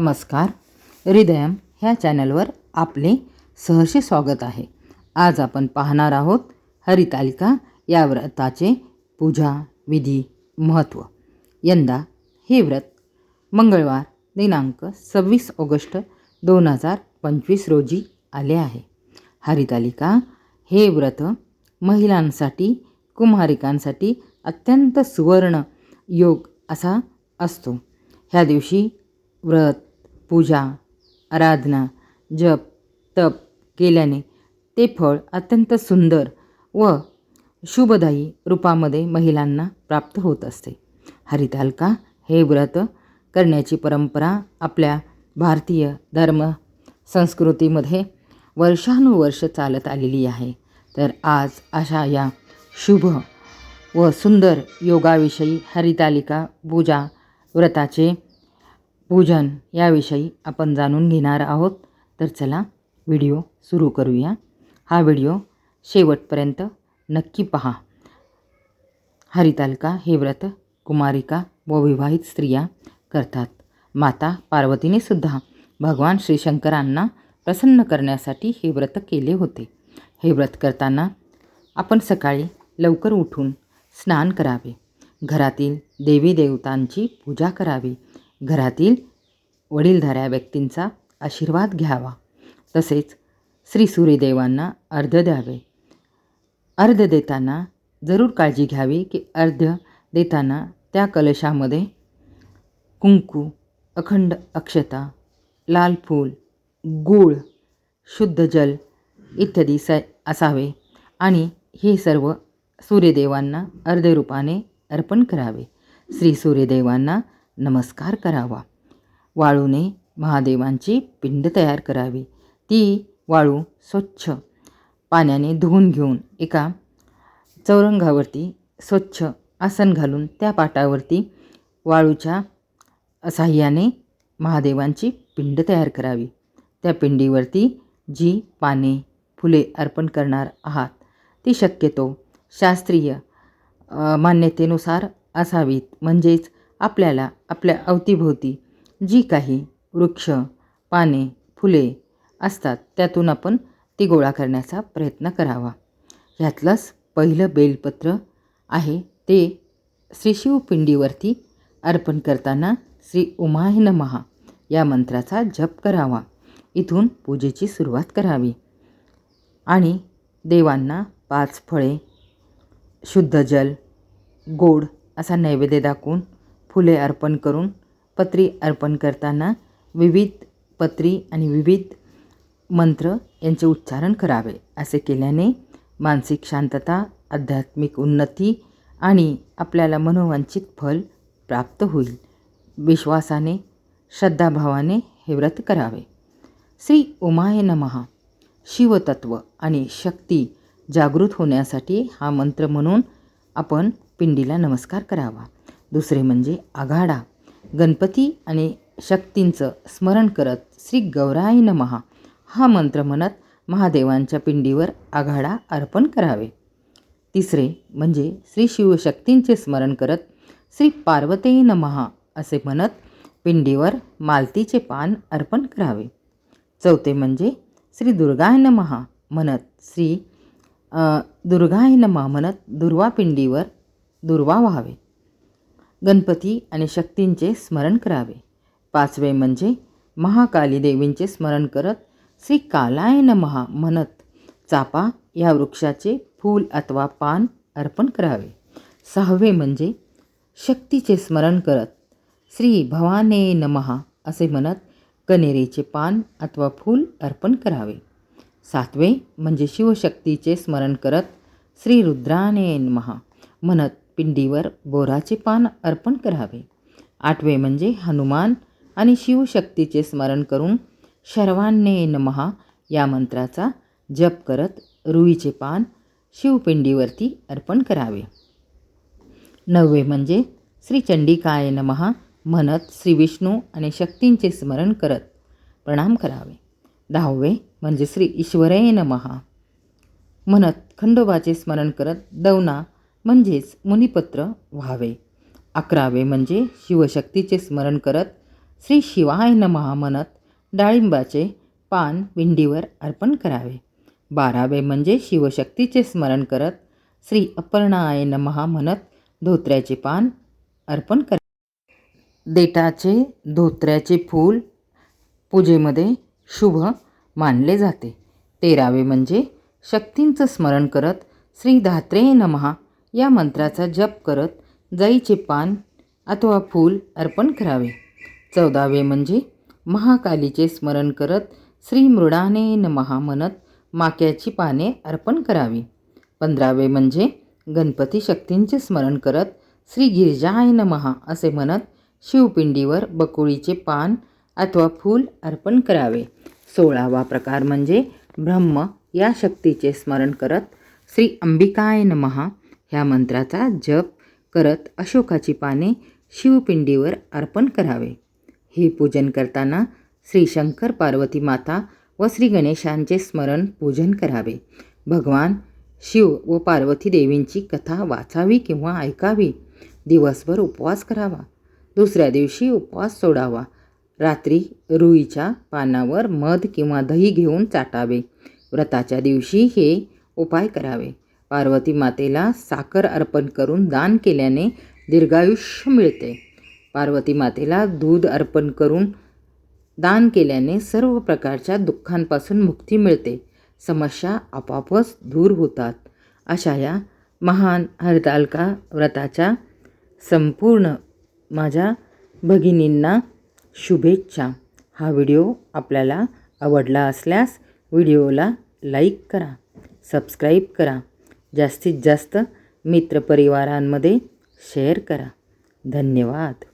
नमस्कार. हृदयम ह्या चॅनलवर आपले सहर्षे स्वागत आहे. आज आपण पाहणार आहोत हरितालिका या व्रताचे पूजा विधी महत्त्व यंदा हे व्रत मंगळवार दिनांक सव्वीस ऑगस्ट दोन हजार पंचवीस रोजी आले आहे. हरितालिका हे व्रत महिलांसाठी कुमारिकांसाठी अत्यंत सुवर्ण योग असा असतो. ह्या दिवशी व्रत पूजा आराधना जप तप केल्याने ते फळ अत्यंत सुंदर व शुभदायी रूपामध्ये महिलांना प्राप्त होत असते. हरितालिका हे व्रत करण्याची परंपरा आपल्या भारतीय धर्म संस्कृतीमध्ये वर्षानुवर्ष चालत आलेली आहे. तर आज अशा या शुभ व सुंदर योगाविषयी हरितालिका पूजा व्रताचे पूजन याविषयी आपण जाणून घेणार आहोत. तर चला व्हिडिओ सुरू करूया. हा व्हिडिओ शेवटपर्यंत नक्की पहा. हरितालिका हे व्रत कुमारिका व विवाहित स्त्रिया करतात. माता पार्वतीने सुद्धा भगवान श्री शंकरांना प्रसन्न करण्यासाठी हे व्रत केले होते. हे व्रत करताना आपण सकाळी लवकर उठून स्नान करावे. घरातील देवी देवतांची पूजा करावी. घरातील वडीलधाऱ्या व्यक्तींचा आशीर्वाद घ्यावा. तसेच श्री सूर्यदेवांना अर्ध द्यावे. अर्ध देताना जरूर काळजी घ्यावी की अर्ध देताना त्या कलशामध्ये कुंकू अखंड अक्षता लाल फूल गूळ शुद्ध जल इत्यादी स असावे आणि हे सर्व सूर्यदेवांना अर्धरूपाने अर्पण करावे. श्री सूर्यदेवांना नमस्कार करावा. वाळूने महादेवांची पिंड तयार करावी. ती वाळू स्वच्छ पाण्याने धुवून घेऊन एका चौरंगावरती स्वच्छ आसन घालून त्या पाटावरती वाळूच्या साह्याने महादेवांची पिंड तयार करावी. त्या पिंडीवरती जी पाने फुले अर्पण करणार आहात ती शक्यतो शास्त्रीय मान्यतेनुसार असावीत. म्हणजेच आपल्याला आपल्या अवतीभोवती जी काही वृक्ष पाने फुले असतात त्यातून आपण ती गोळा करण्याचा प्रयत्न करावा. ह्यातलंच पहिलं बेलपत्र आहे. ते श्री शिवपिंडीवरती अर्पण करताना श्री उमाय नमहा या मंत्राचा जप करावा. इथून पूजेची सुरुवात करावी. आणि देवांना पाच फळे शुद्ध जल गोड असा नैवेद्य दाखवून फुले अर्पण करून पत्री अर्पण करताना विविध पत्री आणि विविध मंत्र यांचे उच्चारण करावे असे केल्याने मानसिक शांतता आध्यात्मिक उन्नती आणि आपल्याला मनोवांचित फल प्राप्त होईल. विश्वासाने श्रद्धाभावाने हे व्रत करावे. श्री उमाय नमहा शिवतत्व आणि शक्ती जागृत होण्यासाठी हा मंत्र म्हणून आपण पिंडीला नमस्कार करावा. दुसरे म्हणजे आघाडा. गणपती आणि शक्तींचं स्मरण करत श्री गौराई नमहा हा मंत्र म्हणत महादेवांच्या पिंडीवर आघाडा अर्पण करावे. तिसरे म्हणजे श्री शिवशक्तींचे स्मरण करत श्री पार्वते नमहा असे म्हणत पिंडीवर मालतीचे पान अर्पण करावे. चौथे म्हणजे श्री दुर्गाय नमहा म्हणत श्री दुर्गाय नमहा म्हणत दुर्वा पिंडीवर दुर्वा व्हावे. गणपती आणि शक्तींचे स्मरण करावे. पाचवे म्हणजे महाकाली देवींचे स्मरण करत श्री कालाय महा म्हणत चापा या वृक्षाचे फूल अथवा पान अर्पण करावे. सहावे म्हणजे शक्तीचे स्मरण करत श्री भवाने नमहा असे म्हणत कनेरीचे पान अथवा फूल अर्पण करावे. सातवे म्हणजे शिवशक्तीचे स्मरण करत श्री रुद्राने नमहा म्हणत पिंडीवर बोराचे पान अर्पण करावे. आठवे म्हणजे हनुमान आणि शिवशक्तीचे स्मरण करून शर्वान्ने नमहा या मंत्राचा जप करत रुईचे पान शिवपिंडीवरती अर्पण करावे. नववे म्हणजे श्रीचंडिकाय नमहा म्हणत श्री विष्णू आणि शक्तींचे स्मरण करत प्रणाम करावे. दहावे म्हणजे श्री ईश्वरय नमहा म्हणत खंडोबाचे स्मरण करत दवना म्हणजेच मुनिपत्र व्हावे. अकरावे म्हणजे शिवशक्तीचे स्मरण करत श्री शिवाय नमहा म्हणत डाळिंबाचे पान विंडीवर अर्पण करावे. बारावे म्हणजे शिवशक्तीचे स्मरण करत श्री अपर्णाय नमहा म्हणत धोत्र्याचे पान अर्पण करा देटाचे धोत्र्याचे फूल पूजेमध्ये शुभ मानले जाते. तेरावे म्हणजे शक्तींचं स्मरण करत श्री धात्रे नमहा या मंत्राचा जप करत जाईचे पान अथवा फूल अर्पण करावे. चौदावे म्हणजे महाकालीचे स्मरण करत श्री मृडाने नमहा म्हणत माक्याची पाने अर्पण करावी. पंधरावे म्हणजे गणपती शक्तींचे स्मरण करत श्री गिरिजाय नमहा असे म्हणत शिवपिंडीवर बकुळीचे पान अथवा फूल अर्पण करावे. सोळावा प्रकार म्हणजे ब्रह्म या शक्तीचे स्मरण करत श्री अंबिकाय नमहा ह्या मंत्राचा जप करत अशोकाची पाने शिवपिंडीवर अर्पण करावे. हे पूजन करताना श्री शंकर पार्वती माता व श्री गणेशांचे स्मरण पूजन करावे. भगवान शिव व पार्वती देवींची कथा वाचावी किंवा ऐकावी. दिवसभर उपवास करावा. दुसऱ्या दिवशी उपवास सोडावा. रात्री रुईच्या पानावर मध किंवा दही घेऊन चाटावे. व्रताच्या दिवशी हे उपाय करावे. पार्वती मातेला साखर अर्पण करून दान केल्याने दीर्घायुष्य मिळते. पार्वती मातेला दूध अर्पण करून दान केल्याने सर्व प्रकारच्या दुःखांपासून मुक्ती मिळते. समस्या आपोआपच दूर होतात. अशा या महान हरतालका व्रताच्या संपूर्ण माझ्या भगिनींना शुभेच्छा. हा व्हिडिओ आपल्याला आवडला असल्यास व्हिडिओला लाईक करा सबस्क्राईब करा. जास्तीत जास्त मित्रपरिवारांमध्ये शेअर करा. धन्यवाद.